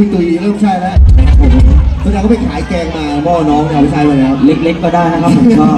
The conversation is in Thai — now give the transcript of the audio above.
ตุยตุยเริ่มใช่แล้วแสดงว่าไปขายแกงมาหม้อน้องเอาไปใช้มาแล้ว เล็กๆก็ได้นะครับผมชอบ